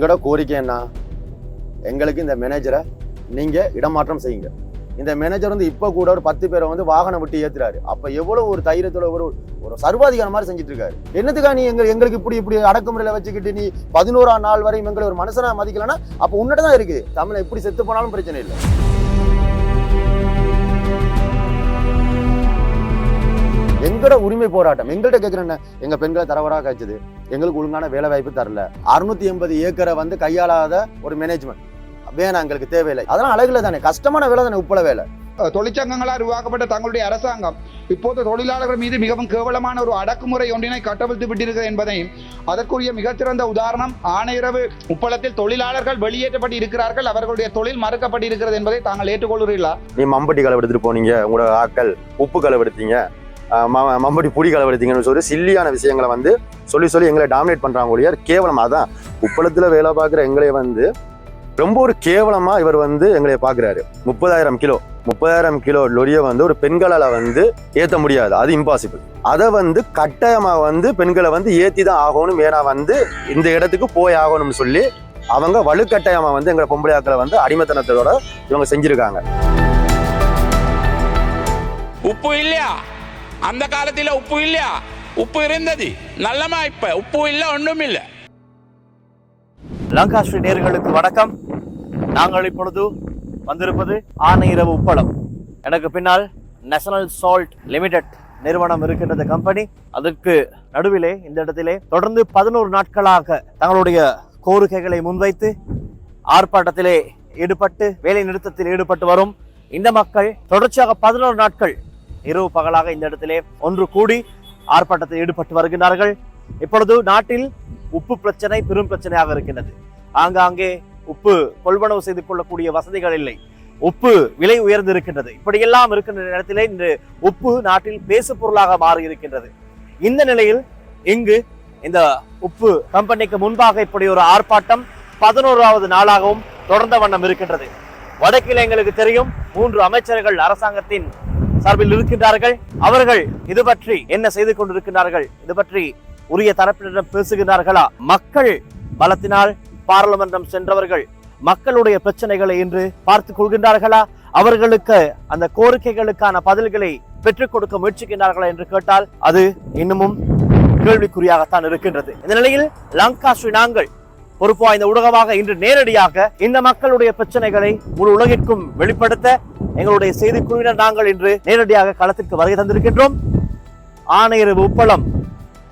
எங்களோட கோரிக்கை என்ன? எங்களுக்கு இந்த மேனேஜரை நீங்கள் இடமாற்றம் செய்யுங்க. இந்த மேனேஜர் வந்து இப்போ கூட ஒரு பத்து பேரை வந்து வாகனம் விட்டு ஏற்றுறாரு அப்போ எவ்வளோ ஒரு தைரியத்தோட ஒரு ஒரு சர்வாதிகாரம் மாதிரி செஞ்சுட்டு இருக்காரு என்னத்துக்கா நீ எங்க எங்களுக்கு இப்படி இப்படி அடக்குமுறையில் வச்சுக்கிட்டு நீ பதினோராம் நாள் வரையும் எங்களை ஒரு மனுஷனா மதிக்கலன்னா அப்போ உன்னிட்ட தான் இருக்குது. தமிழை எப்படி செத்து போனாலும் பிரச்சனை இல்லை. உரிமை போராட்டம். எங்கள்கிட்ட கேட்குறேன் எங்க பெண்களை தரவராக காய்ச்சது. எங்களுக்கு ஒழுங்கான வேலை வாய்ப்பு தரல. அறுநூத்தி எண்பது ஏக்கரை வந்து கையாளாத ஒரு மேனேஜ்மெண்ட் வேணாம் எங்களுக்கு தேவையில்லை. அதெல்லாம் அழகுல தானே. கஷ்டமான வேலை தானே உப்பள வேலை. தொழிற்சங்கங்களால் உருவாக்கப்பட்ட தங்களுடைய அரசாங்கம் இப்போது தொழிலாளர்கள் மீது மிகவும் கேவலமான ஒரு அடக்குமுறை ஒன்றினை கட்டவிழ்த்து விட்டிருக்கிறது என்பதையும் அதற்குரிய மிகச்சிறந்த உதாரணம் ஆணையரவு உப்பளத்தில் தொழிலாளர்கள் வெளியேற்றப்பட்டு இருக்கிறார்கள். அவர்களுடைய தொழில் மறுக்கப்பட்டு இருக்கிறது என்பதை தாங்கள் ஏற்றுக்கொள்கிறீர்களா? நீ மம்பட்டி களவு எடுத்துட்டு போனீங்க. உங்களோட ஆட்கள் உப்பு களவு ம- மம்பட்டி புடி களவு சொல்லி சில்லியான விஷயங்களை வந்து சொல்லி சொல்லி எங்களை டாமினேட் பண்றாங்க ஒழிய கேவலம் அதான். உப்பளத்துல வேலை பார்க்குற எங்களை வந்து ரொம்ப ஒரு கேவலமா இவர் வந்து எங்களை பார்க்குறாரு. முப்பதாயிரம் கிலோ முப்பதாயிரம் கிலோ லொரியை வந்து ஒரு பெண்களால் வந்து ஏற்ற முடியாது. அது இம்பாசிபிள் அதை வந்து கட்டாயமாக வந்து பெண்களை வந்து ஏற்றி தான் ஆகணும் ஏன்னா வந்து இந்த இடத்துக்கு போய் ஆகணும்னு சொல்லி அவங்க வலுக்கட்டாயமாக வந்து எங்களை பொம்பளையாக்களை வந்து அடிமைத்தனத்தோட இவங்க செஞ்சிருக்காங்க. உப்பு இல்லையா? அந்த காலத்தில் உப்பு இல்லையா? உப்பு இருந்தது. நல்லமா இப்ப? உப்பு இல்ல ஒன்றும் இல்லை. லங்கா நேர்களுக்கு வணக்கம். நாங்கள் இப்பொழுது வந்திருப்பது ஆனையிரவு உப்பளம். எனக்கு பின்னால் நேஷனல் சால்ட் லிமிடெட் நிறுவனம் இருக்கின்றது கம்பெனி அதற்கு நடுவிலே இந்த இடத்திலே தொடர்ந்து பதினோரு நாட்களாக தங்களுடைய கோரிக்கைகளை முன்வைத்து ஆர்ப்பாட்டத்திலே ஈடுபட்டு வேலை நிறுத்தத்தில் ஈடுபட்டு வரும் இந்த மக்கள் தொடர்ச்சியாக பதினோரு நாட்கள் இரவு பகலாக இந்த இடத்திலே ஒன்று கூடி ஆர்ப்பாட்டத்தில் ஈடுபட்டு வருகின்றார்கள். இப்பொழுது நாட்டில் உப்பு பிரச்சனை பெரும் பிரச்சனையாக இருக்கின்றது. ஆங்காங்கே உப்பு கொள்வனவு செய்து கொள்ளக்கூடிய வசதிகள் இல்லை. உப்பு விலை உயர்ந்து இருக்கின்றது இப்படியெல்லாம் இருக்கின்ற நேரத்திலே இன்று உப்பு நாட்டில் பேசு பொருளாக மாறி இருக்கின்றது இந்த நிலையில் இங்கு இந்த உப்பு கம்பெனிக்கு முன்பாக இப்படி ஒரு ஆர்ப்பாட்டம் பதினோராவது நாளாகவும் தொடர்ந்த வண்ணம் இருக்கின்றது. வடக்கில் எங்களுக்கு தெரியும் மூன்று அமைச்சர்கள் அரசாங்கத்தின் சார்பில் இருக்கின்றார்கள். அவர்கள் இது பற்றி என்ன செய்து கொண்டிருக்கின்றார்கள்? இது பற்றி உரிய தரப்பினரிடம் பேசுகிறார்களா மக்கள் பலத்தினால் பாராளுமன்றம் சென்றவர்கள் மக்களுடைய பிரச்சனைகளை இன்று பார்த்துக் கொள்கின்றார்களா? அவர்களுக்கு அந்த கோரிக்கைகளுக்கான பதில்களை பெற்றுக் கொடுக்க முயற்சிக்கின்றார்களா என்று கேட்டால் அது இன்னமும் கேள்விக்குறியாகத்தான் இருக்கின்றது. இந்த நிலையில் லங்கா ஸ்ரீ நாங்கள் பொறுப்பு வாய்ந்த ஊடகமாக இன்று நேரடியாக இந்த மக்களுடைய பிரச்சனைகளை முழு உலகிற்கும் வெளிப்படுத்த எங்களுடைய செய்திக்குழுவினர் நாங்கள் இன்று நேரடியாக களத்திற்கு வருகை தந்திருக்கின்றோம். ஆணையரவு உப்பளம்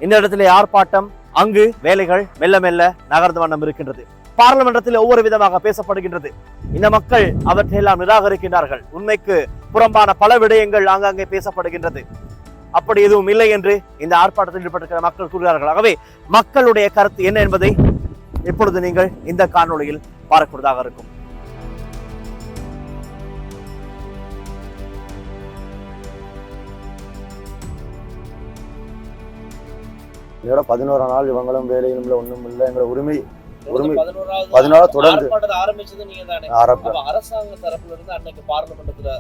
இந்த இடத்திலே ஆர்ப்பாட்டம் அங்கு வேலைகள் மெல்ல மெல்ல நகர்ந்து வண்ணம் இருக்கின்றது. பார்லமெண்டத்தில் ஒவ்வொரு விதமாக பேசப்படுகின்றது. இந்த மக்கள் அவற்றையெல்லாம் நிராகரிக்கின்றார்கள். உண்மைக்கு புறம்பான பல விடயங்கள் ஆங்காங்கே பேசப்படுகின்றது. அப்படி எதுவும் இல்லை என்று இந்த ஆர்ப்பாட்டத்தில் ஈடுபட்டிருக்கிற மக்கள் கூறுகிறார்கள். ஆகவே மக்களுடைய கருத்து என்ன என்பதை இப்பொழுது நீங்கள் இந்த காணொளியில் பார்க்கக்கூடியதாக இருக்கும். இதோட பதினோராம் நாள் இவங்களும் வேலையும் இல்லை ஒன்றும் இல்லை எங்களோட உரிமை உரிமை பதினோராவது தொடர்ந்து. ஆர்ப்பாட்டத்தை ஆரம்பிச்சது நீங்க தானே ஆரம்ப அப்ப அரசாங்க தரப்புல இருந்து அன்னைக்கு பார்லிமெண்ட்ல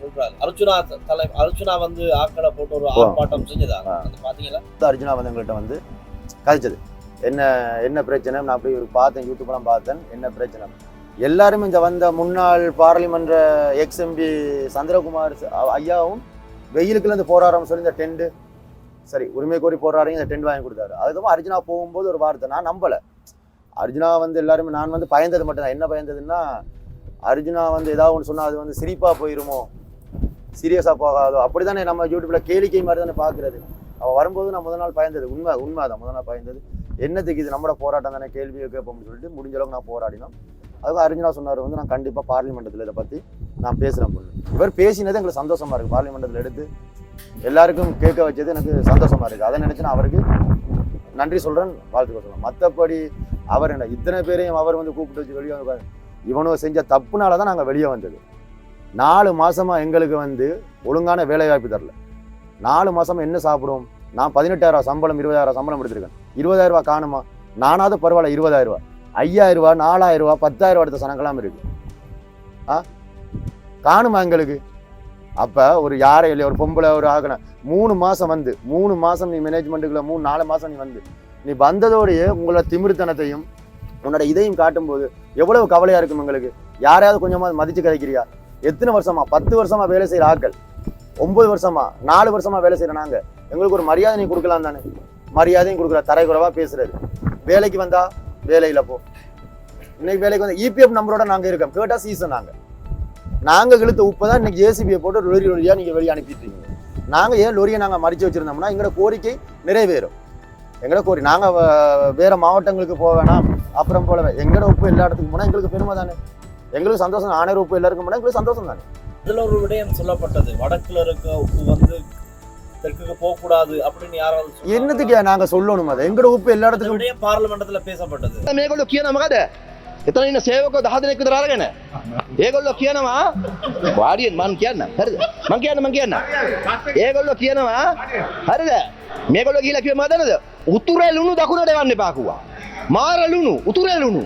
சொல்றாரு. அர்ச்சுனா தலை அர்ச்சுனா வந்து ஆக்களை போட்டு ஒரு ஆர்ப்பாட்டம் செஞ்சதா? பாத்தீங்களா? அர்ஜுனா வந்து எங்கள்கிட்ட வந்து கதைச்சது. என்ன என்ன பிரச்சனை? நான் அப்படி ஒரு பார்த்தேன் யூடியூப்லாம் பார்த்தேன். என்ன பிரச்சனை? எல்லாரும் இந்த வந்த முன்னாள் பாராளுமன்ற எக்ஸ்எம்பி சந்திரகுமார் ஐயாவும் வெயிலுக்குள்ள இருந்து போராடுறோம்னு சொல்லி இந்த டெண்டு சரி உரிமை கோரி போராடுறீங்க இந்த டெண்ட் வாங்கி கொடுத்தாரு. அதுக்கப்புறம் அர்ஜுனா போகும்போது ஒரு வார்த்தை நான் நம்பலை. அர்ஜுனா வந்து எல்லாருமே நான் வந்து பயந்தது மட்டும்தான் என்ன பயந்ததுன்னா அர்ஜுனா வந்து ஏதாவது ஒன்று சொன்னால் அது வந்து சிரிப்பாக போயிருமோ? சீரியஸாக போகாதோ? அப்படி தானே நம்ம யூடியூப்பில் கேளிக்கை மாதிரி தானே பார்க்குறது. அவள் வரும்போது நான் முதல் நாள் பயந்தது. உண்மை உண்மை தான் முதல் நாள் பயந்தது. என்னத்துக்கு இது நம்மளோட போராட்டம் தானே? கேள்வியை கேட்போம்னு சொல்லிட்டு முடிஞ்ச அளவுக்கு நான் போராடினோம். அதுக்கு அறிஞரா சொன்னார் வந்து நான் கண்டிப்பாக பார்லிமெண்ட்டத்தில் இதை பற்றி நான் பேசுகிறேன் பொண்ணு இவர் பேசினது எங்களுக்கு சந்தோஷமாக இருக்குது பார்லிமெண்ட்டத்தில் எடுத்து எல்லாருக்கும் கேட்க வச்சது எனக்கு சந்தோஷமாக இருக்குது அதை நினச்சி நான் அவருக்கு நன்றி சொல்கிறேன் வாழ்த்துக்க சொல்கிறேன் மற்றபடி அவர் என்ன இத்தனை பேரையும் அவர் வந்து கூப்பிட்டு வச்சு வெளியே வந்து இவனும் செஞ்ச தப்புனால தான் நாங்கள் வெளியே வந்தது. நாலு மாதமாக எங்களுக்கு வந்து ஒழுங்கான வேலை வாய்ப்பு தரல. நாலு மாதமாக என்ன சாப்பிடுவோம்? நான் பதினெட்டாயிரம் சம்பளம் இருபதாயிரம் சம்பளம் எடுத்திருக்கேன். இருபதாயிரம் ரூபா காணுமா? நானாவது பரவாயில்ல இருபதாயிரம் ரூபா ஐயாயிரம் ரூபா நாலாயிரம் ரூபா பத்தாயிரம் ரூபா எடுத்த சனங்களாம் இருக்கு. ஆ? காணுமா எங்களுக்கு? அப்போ ஒரு யாரை இல்லையா ஒரு பொம்பளை ஒரு ஆகணும் மூணு மாதம் வந்து மூணு மாதம் நீ மேனேஜ்மெண்ட்டுக்குள்ள மூணு நாலு மாதம் நீ வந்து. நீ வந்ததோடைய உங்களோட திமிர்த்தனத்தையும் உன்னோட இதையும் காட்டும்போது எவ்வளவு கவலையாக இருக்கும் எங்களுக்கு? யாரையாவது கொஞ்சமாக மதித்து கதைக்கிறியா? எத்தனை வருஷமா? பத்து வருஷமா வேலை செய்கிற ஆட்கள். ஒன்பது வருஷமா நாலு வருஷமா வேலை செய்யற நாங்க. எங்களுக்கு ஒரு மரியாதை நீ கொடுக்கலாம் தானே? மரியாதையும் கொடுக்குற தரைக்குறவா பேசுறது வேலைக்கு வந்தா வேலையில போ. இன்னைக்கு வேலைக்கு வந்தா இபிஎஃப் நம்பரோட நாங்க இருக்கோம். கேட்டா சீசன் நாங்க. நாங்க இழுத்த உப்பு தான் இன்னைக்கு ஜேசிபியை போட்டு லொரி லொரியா நீங்க வெளியே அனுப்பிட்டு இருக்கீங்க நாங்க ஏன் லொரியை நாங்க மறிச்சு வச்சிருந்தோம்னா எங்களோட கோரிக்கை நிறைவேறும். எங்களோட கோரி நாங்க வேற மாவட்டங்களுக்கு போக வேணாம். அப்புறம் போல எங்களோட உப்பு எல்லா இடத்துக்கும் போனா எங்களுக்கு பெருமை தானே? எங்களுக்கு சந்தோஷம் ஆணையர் உப்பு எல்லாருக்கும் போனா எங்களுக்கு சந்தோஷம் தானே? இதுல ஒரு விடயம் சொல்லப்பட்டது வடக்குல இருக்க உப்பு வந்து தெற்குக்கு போக கூடாது அப்படின்னு யாராவது சொன்னாங்களா? என்னத்துக்கு நாங்க சொல்லணும் அதை எங்களோட உப்பு எல்லா அந்த இடத்துக்கும் விடயம் பார்லிமெண்டத்துல பேசப்பட்டது මේගොල්ලො කියන මොකද එතන ඉන්න සේවකෝ දහ දෙනෙක් විතර අරගෙන ඒගොල්ලෝ කියනවා වාඩියෙන් මං කියන්න හරිද මං කියන්න මං කියන්න ඒගොල්ලෝ කියනවා හරිද මේගොල්ලෝ ගිහිල්ලා කිව්ව මොකදද උතුරේ ලුණු දකුණට යවන්න එපා කිව්වා මාර ලුණු උතුරේ ලුණු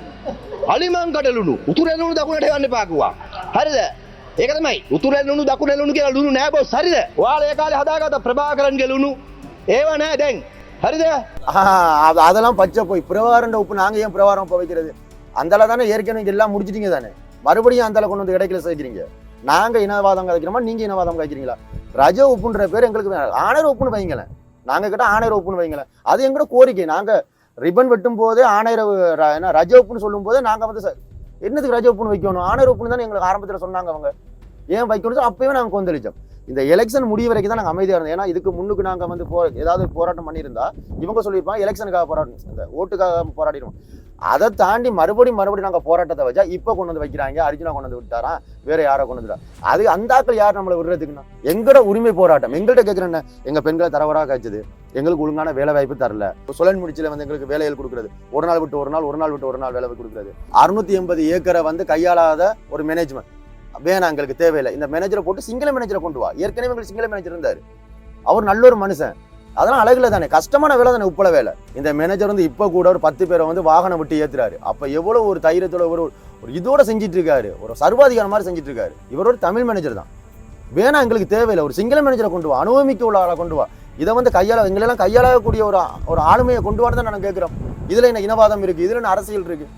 අලිමංකඩ ලුණු උතුරේ ලුණු දකුණට යවන්න එපා කිව්වා හරිද ඒක තමයි උතුරේ ලුණු දකුණේ ලුණු කියලා ලුණු නෑ බොස් හරිද ඔයාලා ඒ කාලේ හදාගත්ත ප්‍රභාකරන්ගේ ලුණු ඒව නෑ දැන් හරිද ஆஹ் அது- அதெல்லாம் பச்சை போய் பிரவாரண்ட உப்பு நாங்க ஏன் பிரவாரம் உப்பு வைக்கிறது அந்தால தானே ஏற்கனவே எல்லாம் முடிச்சிட்டீங்க தானே மறுபடியும் அந்தால கொண்டு வந்து இடைக்கில சேர்க்கிறீங்க நாங்க இனவாதம் கதைக்கிறோமா நீங்க இனவாதம் கதைக்கிறீங்களா ரஜ உப்புன்ற பேர் எங்களுக்கு வேணாம். ஆணையர் உப்புன்னு வைங்களேன் நாங்க கிட்ட ஆணையர் உப்புன்னு வைங்களேன் அது எங்களோட கோரிக்கை நாங்க ரிப்பன் வெட்டும் போதே ஆணையர் ர- என்ன ரஜ உப்புன்னு சொல்லும் போதே நாங்க வந்து என்னதுக்கு ராஜா ரஜ உப்புன்னு வைக்கணும்? ஆனர் உப்புன்னு தான் எங்களுக்கு ஆரம்பத்தில் சொன்னாங்க அவங்க. ஏன் வைக்கணும் அப்பவே நாங்க கொந்தளிச்சோம். இந்த எலெக்ஷன் முடிவு வரைக்கும் தான் நாங்கள் அமைதியாக இருந்தோம். ஏன்னா இதுக்கு முன்னுக்கு நாங்க வந்து போ ஏதாவது போராட்டம் பண்ணியிருந்தா இவங்க சொல்லியிருப்பாங்க எலெக்ஷனுக்காக போராட்டம் இந்த ஓட்டுக்காக போராடிடுவோம். அதை தாண்டி மறுபடியும் மறுபடியும் நாங்கள் போராட்டத்தை வச்சா இப்போ கொண்டு வந்து வைக்கிறாங்க அர்ஜுனா கொண்டு வந்து விட்டாராம் வேற யாரை கொண்டு வந்துட்டா. அது அந்தாக்கள் யார் நம்மளை விடுறதுக்குன்னா? எங்களோட உரிமை போராட்டம். எங்கள்கிட்ட கேட்குறேன் எங்கள் பெண்களை தரவராக காய்ச்சது. எங்களுக்கு ஒழுங்கான வேலை வாய்ப்பு தரல. சுழன் முடிச்சில வந்து எங்களுக்கு வேலைகள் கொடுக்குறது. ஒரு நாள் விட்டு ஒரு நாள் ஒரு நாள் விட்டு ஒரு நாள் வேலை கொடுக்குறது. அறுநூத்தி எண்பது ஏக்கரை வந்து கையாளாத ஒரு மேனேஜ்மெண்ட் வேணாம் எங்களுக்கு தேவையில்லை. இந்த மேனேஜரை போட்டு சிங்கள மேனேஜரை கொண்டு வா. ஏற்கனவே எங்களுக்கு சிங்கள மேனேஜர் இருந்தார். அவர் நல்ல ஒரு மனுஷன். அதெல்லாம் அழகில் தானே. கஷ்டமான வேலை தானே உப்பள வேலை. இந்த மேனேஜர் வந்து இப்போ கூட ஒரு பத்து பேரை வந்து வாகனம் விட்டு ஏத்துறாரு. அப்போ எவ்வளோ ஒரு தைரியத்தோட ஒரு ஒரு இதோட செஞ்சிட்டு இருக்காரு ஒரு சர்வாதிகாரம் மாதிரி செஞ்சுட்டு இருக்காரு இவர் ஒரு தமிழ் மேனேஜர் தான். வேணா எங்களுக்கு தேவையில்லை. ஒரு சிங்கள மேனேஜரை கொண்டு வா. அனுபவமிக்க உள்ள ஆளை கொண்டு வா. இதை வந்து கையாள எங்களெல்லாம் கையாளக்கூடிய ஒரு ஒரு ஆளுமையை கொண்டு வரதான் நாங்கள் கேட்குறோம். இதில் என்ன இனவாதம் இருக்கு? இதில் என்ன அரசியல் இருக்கு?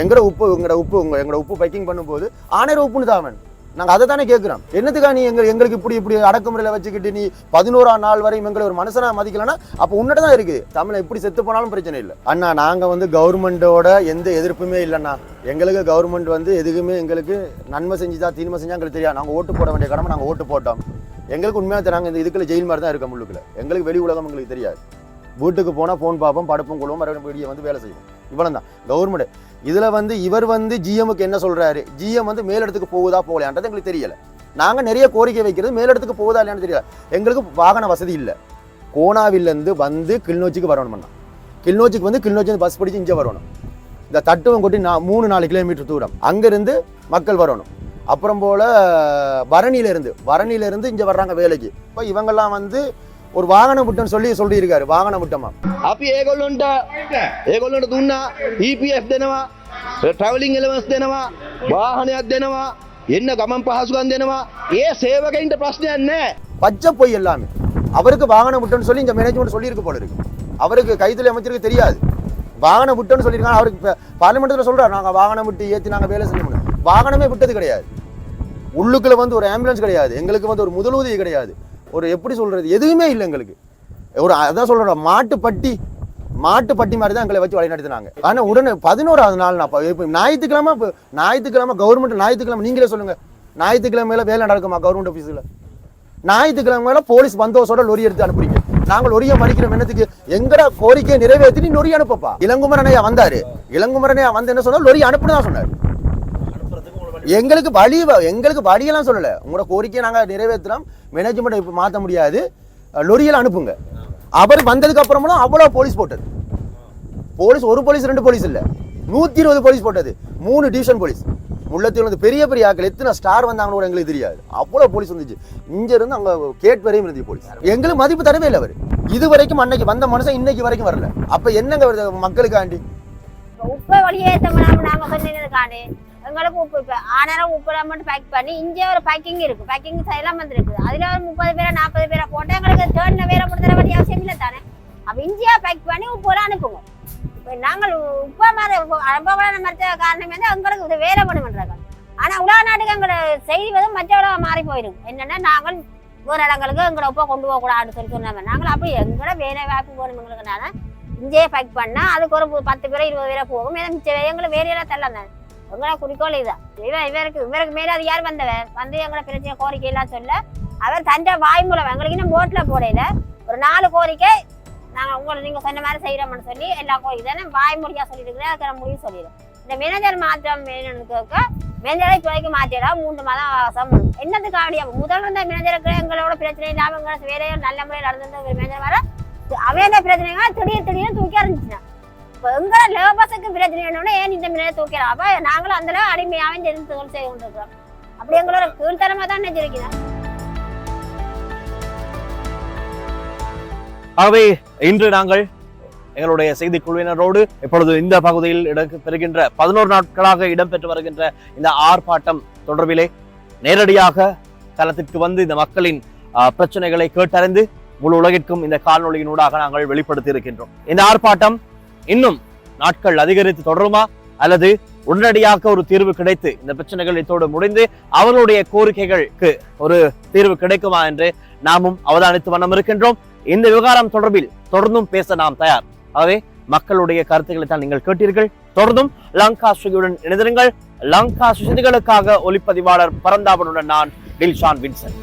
எங்கட உப்பு எங்களோட உப்பு உங்க எங்களோட உப்பு பைக்கிங் பண்ணும்போது ஆணையர் உப்புன்னு தாவன் நாங்கள் அதை தானே கேட்குறோம் என்னதுக்கா நீ எங்கள் எங்களுக்கு இப்படி இப்படி அடக்குமுறையில் வச்சுக்கிட்டு நீ பதினோராம் நாள் வரையும் எங்களை ஒரு மனுஷனா மதிக்கலன்னா அப்போ உன்னிட்ட தான் இருக்குது. தமிழை எப்படி செத்து போனாலும் பிரச்சனை இல்லை. அண்ணா நாங்கள் வந்து கவர்மெண்ட்டோட எந்த எதிர்ப்புமே இல்லைண்ணா. எங்களுக்கு கவர்மெண்ட் வந்து எதுக்குமே எங்களுக்கு நன்மை செஞ்சுதா தீன்மை செஞ்சா எங்களுக்கு தெரியாது. நாங்கள் ஓட்டு போட வேண்டிய கடமை நாங்கள் ஓட்டு போட்டோம். எங்களுக்கு உண்மையாக தராங்க இந்த இதுக்குள்ள ஜெயில் மாதிரி தான் இருக்க முள்ளுக்குள்ள. எங்களுக்கு வெளி உலகம் எங்களுக்கு தெரியாது. வீட்டுக்கு போனால் ஃபோன் பார்ப்போம் படுப்பும் கொள்வோம் மறுபடியும் வீடியோ வந்து வேலை செய்வோம். இவ்வளோ தான் கவர்மெண்ட் இதில் வந்து இவர் வந்து ஜிஎம்முக்கு என்ன சொல்கிறாரு ஜிஎம் வந்து மேலிடத்துக்கு போகுதா போகலையான்றது எங்களுக்கு தெரியலை. நாங்கள் நிறைய கோரிக்கை வைக்கிறது மேலிடத்துக்கு போகுதா இல்லையான்னு தெரியல. எங்களுக்கு வாகன வசதி இல்லை. கோனாவிலேருந்து வந்து கிளிநொச்சிக்கு வரணும்னா கிளிநொச்சிக்கு வந்து கிளிநொச்சி பஸ் பிடிச்சி இங்கே வரணும். இந்த தட்டுவம் கொட்டி நான் மூணு நாலு கிலோமீட்டர் தூரம். அங்கேருந்து மக்கள் வரணும். அப்புறம் போல் பரணியிலேருந்து பரணியிலேருந்து இங்கே வர்றாங்க வேலைக்கு. இப்போ இவங்கெல்லாம் வந்து ஒரு வாகனம் விட்டோன்னு சொல்லி சொல்லியிருக்காரு வாகனம் விட்டோமா අපි ඒගොල්ලොන්ට ඒගොල්ලොන්ට දුන්නා EPF දෙනවා ට්‍රවලිං එලවස් දෙනවා වාහනයක් දෙනවා එන්න ගමන් පහසුකන් දෙනවා ඒ සේවකයින්ට ප්‍රශ්නයක් නෑ பச்சை பொய் எல்லாமே அவருக்கு வாகனம் விட்டோன்னு சொல்லி இந்த மேனேஜ்மெண்ட் சொல்லியிருக்கு போல இருக்கு அவருக்கு கைத்தொழில் அமைச்சருக்கு தெரியாது வாகனம் விட்டோன்னு சொல்லியிருக்காங்க அவருக்கு இப்போ பார்லிமெண்ட்டில் சொல்றாரு நாங்கள் வாகனம் விட்டு ஏற்றி நாங்கள் வேலை செய்ய முடியும் வாகனமே விட்டது கிடையாது உள்ளுக்குள்ள வந்து ஒரு ஆம்புலன்ஸ் கிடையாது எங்களுக்கு வந்து ஒரு முதலுதவி கிடையாது ஒரு எப்படி சொல்றது? எதுவுமே இல்லை எங்களுக்கு. ஒரு அதான் சொல்றோம் மாட்டுப்பட்டி மாட்டுப்பட்டி மாதிரி தான் எங்களை வச்சு வழி நடத்தினாங்க. உடனே பதினோராவது நாள் நான் இப்போ ஞாயிற்றுக்கிழமை இப்போ ஞாயிற்றுக்கிழமை கவர்மெண்ட் ஞாயிற்றுக்கிழமை நீங்களே சொல்லுங்க. ஞாயிற்றுக்கிழமையில வேலை நடக்குமா கவர்மெண்ட் ஆஃபீஸில் ஞாயிற்றுக்கிழமையில போலீஸ் பந்தோசோட லொரி எடுத்து அனுப்புறீங்க. நாங்கள் லொரியை மறிக்கிற என்னத்துக்கு? எங்கட கோரிக்கையை நிறைவேற்றி நீ லொரி அனுப்பப்பா. இளங்குமரனையா வந்தாரு. இளங்குமரனையா வந்து என்ன சொன்னா லொரி அனுப்புன்னு தான் சொன்னார். எங்களுக்கு வழி எங்களுக்கு வழியெல்லாம் சொல்லல. உங்களோட கோரிக்கையை நாங்க நிறைவேற்றுறோம். மேனேஜ்மெண்ட் இப்போ மாற்ற முடியாது. லொரியில் அனுப்புங்க. அவர் வந்ததுக்கு அப்புறமெல்லாம் அவ்வளோ போலீஸ் போட்டது. போலீஸ் ஒரு போலீஸ் ரெண்டு போலீஸ் இல்ல. நூத்தி இருபது போலீஸ் போட்டது. மூணு டிவிஷன் போலீஸ். முள்ளத்தில் வந்து பெரிய பெரிய ஆக்கள் எத்தனை ஸ்டார் வந்தாங்கன்னு கூட எங்களுக்கு தெரியாது. அவ்வளோ போலீஸ் வந்துச்சு. இங்கே இருந்து அங்க கேட் வரையும் இருந்துச்சு போலீஸ். எங்களுக்கு மதிப்பு தரவே இல்லை அவர். இது வரைக்கும் அன்னைக்கு வந்த மனுஷன் இன்னைக்கு வரைக்கும் வரல. அப்ப என்னங்க வருது மக்களுக்காண்டி? உப்பை வெளியேற்றலாம் சொன்னதுக்காண்டி எங்களுக்கு உப்பு ஆனாலும் ஆனாரம் உப்புல மட்டும் பேக் பண்ணி இங்கே ஒரு பேக்கிங் இருக்கு. பேக்கிங் எல்லாம் வந்துருக்கு அதில் ஒரு முப்பது பேரா நாற்பது பேரை போட்டால் எங்களுக்கு தேர்ட்ல வேற கொடுத்துற வேண்டிய அவசியம் இல்லை தானே? அப்போ இந்தியா பேக் பண்ணி உப்புலாம் அனுப்புங்க. இப்போ நாங்கள் உப்பா மாதிரி அனுபவம் மறுத்த காரணம் வந்து எங்களுக்கு இது வேலை பண்ணுறாங்க ஆனால் உலக நாட்டுக்கு எங்களை செய்தி வந்து மற்ற மாறி போயிடும் என்னென்னா நாங்கள் வேறு இடங்களுக்கு எங்களை உப்பா கொண்டு போகக்கூடாதுன்னு சொல்லி சொன்னாங்க நாங்கள் அப்படி எங்களோட வேலை வாய்ப்பு வேணும் எங்களுக்குனால. இங்கேயே பேக் பண்ணால் அதுக்கு ஒரு பத்து பேரை இருபது பேரை போகும். ஏன்னா மிச்ச எங்களை வேலையெல்லாம் தரலாம் தானே. எங்களோட குறிக்கோள் இதுதான் இவன் இவருக்கு இவருக்கு மேலே அது யார் வந்தவன்? வந்து எங்களை பிரச்சனை கோரிக்கை எல்லாம் சொல்ல அவர் தண்டை வாய் மூலம் எங்களுக்கு இன்னும் போட்டில் போடையில ஒரு நாலு கோரிக்கை நாங்கள் உங்களை நீங்கள் சொன்ன மாதிரி செய்கிறோம்னு சொல்லி எல்லா கோரிக்கை தானே வாய் மொழியாக சொல்லிட்டு இருக்கிறேன் அதுக்கு நான் முடிவு சொல்லிடுறேன் இந்த மேனேஜர் மாற்றம் வேணும்னு கேட்க மேனேஜரை இப்போதைக்கு மாற்றிடா மூன்று மாதம் அவகாசம். என்னதுக்கு ஆடியா முதல் இருந்த மேனேஜருக்கு எங்களோட பிரச்சனை இல்லாமல் எங்களோட வேலையை நல்ல முறையில் நடந்திருந்த ஒரு மேனேஜர் வர அவன் பிரச்சனைங்க திடீர் திடீர்னு தூக்கி அறிஞ்சிட்டான் எங்களை லேபர்ஸுக்கு பிரச்சனை என்னன்னா ஏன் இந்த மேனேஜர் தூக்கிறோம் அப்போ நாங்களும் அந்த அடிமையாவே தெரிந்து தொழில் செய்து கொண்டிருக்கிறோம். அப்படி எங்களோட கீழ்த்தரமாக தான் நினைச்சிருக்கிறோம் ஆகவே இன்று நாங்கள் எங்களுடைய செய்தி குழுவினரோடு இப்பொழுது இந்த பகுதியில் இடம்பெறுகின்ற பதினோரு நாட்களாக இடம்பெற்று வருகின்ற இந்த ஆர்ப்பாட்டம் தொடர்பிலே நேரடியாக தளத்திற்கு வந்து இந்த மக்களின் பிரச்சனைகளை கேட்டறிந்து முழு உலகிற்கும் இந்த காணொளியினூடாக நாங்கள் வெளிப்படுத்தி இருக்கின்றோம். இந்த ஆர்ப்பாட்டம் இன்னும் நாட்கள் அதிகரித்து தொடருமா? அல்லது உடனடியாக ஒரு தீர்வு கிடைத்து இந்த பிரச்சனைகள் இத்தோடு முடிந்து அவர்களுடைய கோரிக்கைகளுக்கு ஒரு தீர்வு கிடைக்குமா என்று நாமும் அவதானித்து வண்ணம் இருக்கின்றோம். இந்த விவகாரம் தொடர்பில் தொடர்ந்தும் பேச நாம் தயார். ஆகவே மக்களுடைய கருத்துக்களை தான் நீங்கள் கேட்டீர்கள். தொடர்ந்தும் லங்கா ஸ்ருதியுடன் இணைந்திருங்கள். லங்கா சுசதிகளுக்காக ஒளிப்பதிவாளர் பரந்தாபனுடன் நான் டில்ஷான் வின்சன்.